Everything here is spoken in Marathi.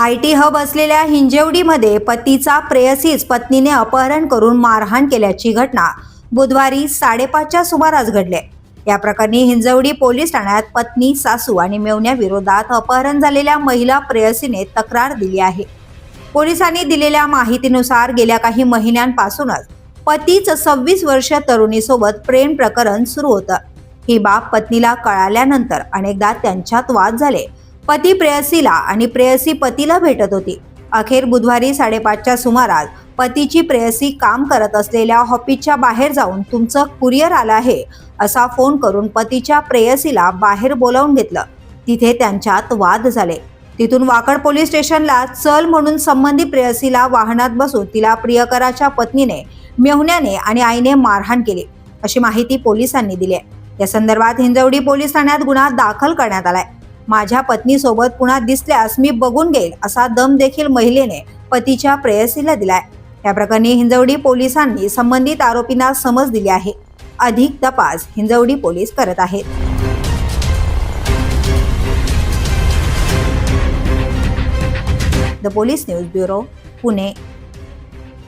आय टी हब असलेल्या हिंजवडीमध्ये पतीचा प्रेयसीच पत्नीने अपहरण करून मारहाण केल्याची घटना बुधवारी साडेपाचच्या सुमारास घडली. या प्रकरणी हिंजवडी पोलीस ठाण्यात पत्नी सासू आणि मेवण्याविरोधात अपहरण झालेल्या महिला प्रेयसीने तक्रार दिली आहे. पोलिसांनी दिलेल्या माहितीनुसार गेल्या काही महिन्यांपासूनच पतीच सव्वीस वर्ष तरुणीसोबत प्रेम प्रकरण सुरू होतं. ही बाब पत्नीला कळाल्यानंतर अनेकदा त्यांच्यात वाद झाले. पती प्रेयसीला आणि प्रेयसी पतीला भेटत होती. अखेर बुधवारी साडेपाचच्या सुमारास पतीची प्रेयसी काम करत असलेल्या ऑफिसच्या बाहेर जाऊन तुमचं कुरिअर आलं आहे असा फोन करून पतीच्या प्रेयसीला बाहेर बोलावून घेतलं. तिथे त्यांच्यात वाद झाले. तिथून वाकड पोलीस स्टेशनला चल म्हणून संबंधित प्रेयसीला वाहनात बसून तिला प्रियकराच्या पत्नीने मेहुण्याने आणि आईने मारहाण केली अशी माहिती पोलिसांनी दिली आहे. या संदर्भात हिंजवडी पोलीस ठाण्यात गुन्हा दाखल करण्यात आलाय. माझ्या पत्नीसोबत पुन्हा दिसल्यास मी बघून घेईल असा दम देखील महिलेने पतीच्या प्रेयसीला दिलाय. या प्रकरणी हिंजवडी पोलिसांनी संबंधित आरोपींना समज दिली आहे. अधिक तपास हिंजवडी पोलीस करत आहेत. The police news bureau Pune.